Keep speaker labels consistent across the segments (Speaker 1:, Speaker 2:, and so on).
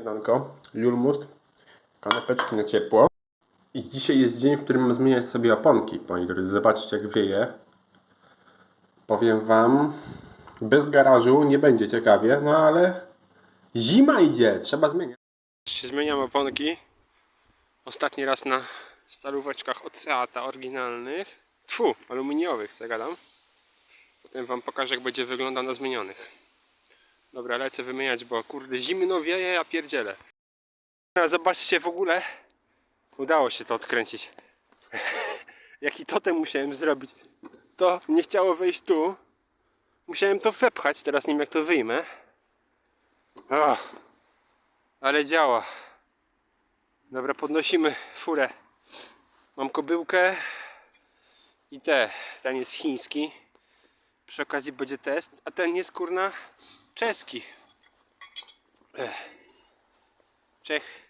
Speaker 1: Śniadanko, Julmust, kanapeczki na ciepło. I dzisiaj jest dzień, w którym mam zmieniać sobie oponki, moi drodzy. Zobaczcie jak wieje. Powiem wam, bez garażu nie będzie ciekawie, no ale zima idzie, trzeba zmieniać. Zmieniam oponki. Ostatni raz na stalóweczkach od Seata oryginalnych. Fu, aluminiowych, co ja gadam. Potem wam pokażę jak będzie wyglądał na zmienionych. Dobra, lecę wymieniać, bo kurde zimno wieje, ja pierdzielę. Zobaczcie w ogóle, udało się to odkręcić. Jaki totem musiałem zrobić. To nie chciało wejść tu. Musiałem to wepchać, teraz nie wiem jak to wyjmę. O, ale działa. Dobra, podnosimy furę. Mam kobyłkę i te. Ten jest chiński. Przy okazji będzie test, a ten jest kurna czeski. Ech. Czech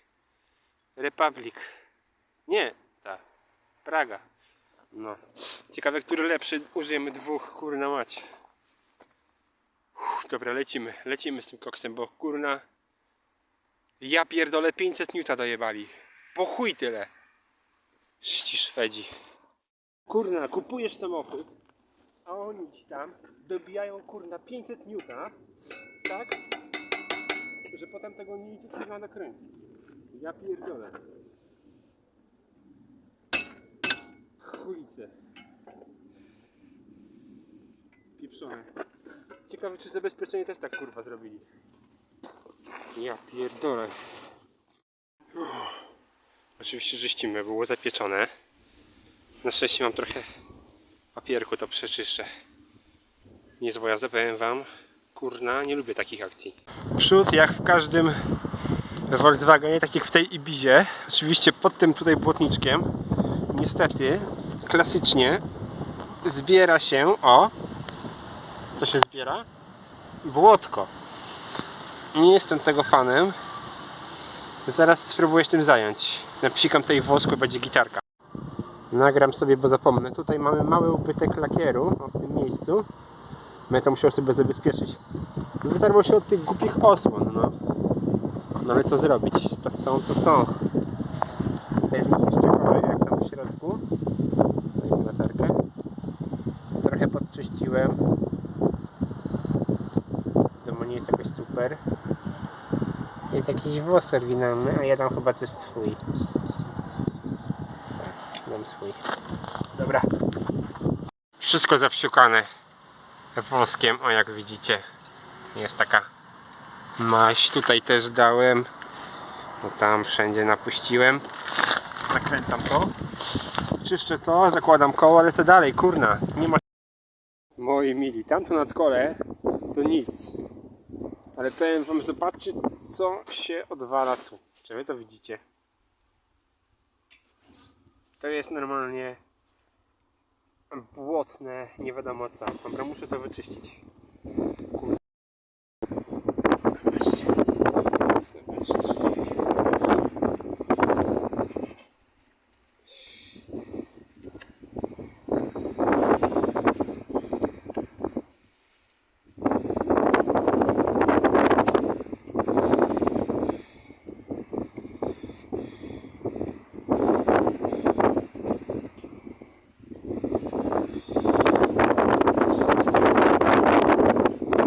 Speaker 1: Republic. Nie, ta. Praga. No. Ciekawe, który lepszy. Użyjemy dwóch, kurna mać. Uff, dobra, lecimy. Lecimy z tym koksem, bo kurna. Ja pierdolę 500 Newta dojebali. Po chuj tyle. Ści Szwedzi. Kurna, kupujesz samochód, a oni ci tam dobijają kurna 500 Newta? Że potem tego nie idzie trzeba nakręcić. Ja pierdolę. Chujce. Pieprzone. Ciekawe czy zabezpieczenie też tak kurwa zrobili. Ja pierdolę. Oczywiście czyścimy, było zapieczone. Na szczęście mam trochę papierku, to przeczyszczę. Niezła jazda, powiem wam. Kurna, nie lubię takich akcji. Przód jak w każdym Volkswagenie, tak jak w tej Ibizie. Oczywiście pod tym tutaj błotniczkiem. Niestety, klasycznie zbiera się, o, co się zbiera? Błotko. Nie jestem tego fanem. Zaraz spróbuję się tym zająć. Napsikam tej wosku, będzie gitarka. Nagram sobie, bo zapomnę. Tutaj mamy mały ubytek lakieru o, w tym miejscu. Będę to musiał sobie zabezpieczyć. Wytarło się od tych głupich osłon, no. No ale co zrobić? To są, to są. Jest jeszcze kolej jak tam w środku. Dajmy latarkę. Trochę podczyściłem. To nie jest jakoś super. Jest jakiś włos oryginalny, a ja dam chyba coś swój. Tak, dam swój. Dobra. Wszystko zawsiukane woskiem, o jak widzicie. Jest taka maść. Tutaj też dałem. No tam wszędzie napuściłem. Zakręcam to. Czyszczę to, zakładam koło, lecę dalej, kurna. Nie ma... Moi mili, tamto nadkole to nic. Ale powiem wam, zobaczcie co się odwala tu. Czy wy to widzicie? To jest normalnie błotne, nie wiadomo co. Dobra, muszę to wyczyścić. Kurde. Zobaczcie. Zobaczcie, co się dzieje.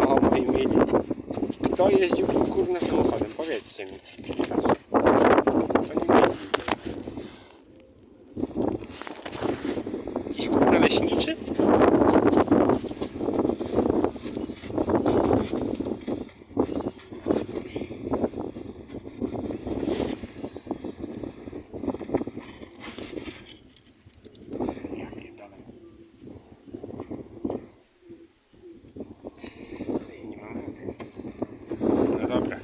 Speaker 1: O moi mili. Kto jeździł tym kurna samochodem? Powiedzcie mi. To nie jeździ. Jakiś kurna leśniczy? Ja pierdolę. Ej, Nie mam wody. No dobra.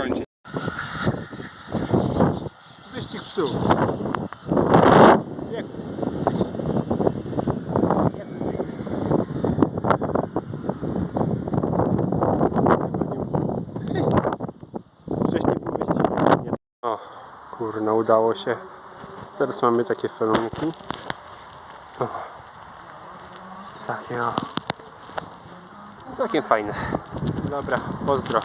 Speaker 1: Muszę dokończyć. Wyścig psów. Jak? Wcześniej był wyścig. O, kurna, udało się. Teraz mamy takie felonki. O. Takie o. Całkiem fajne. Dobra, pozdro.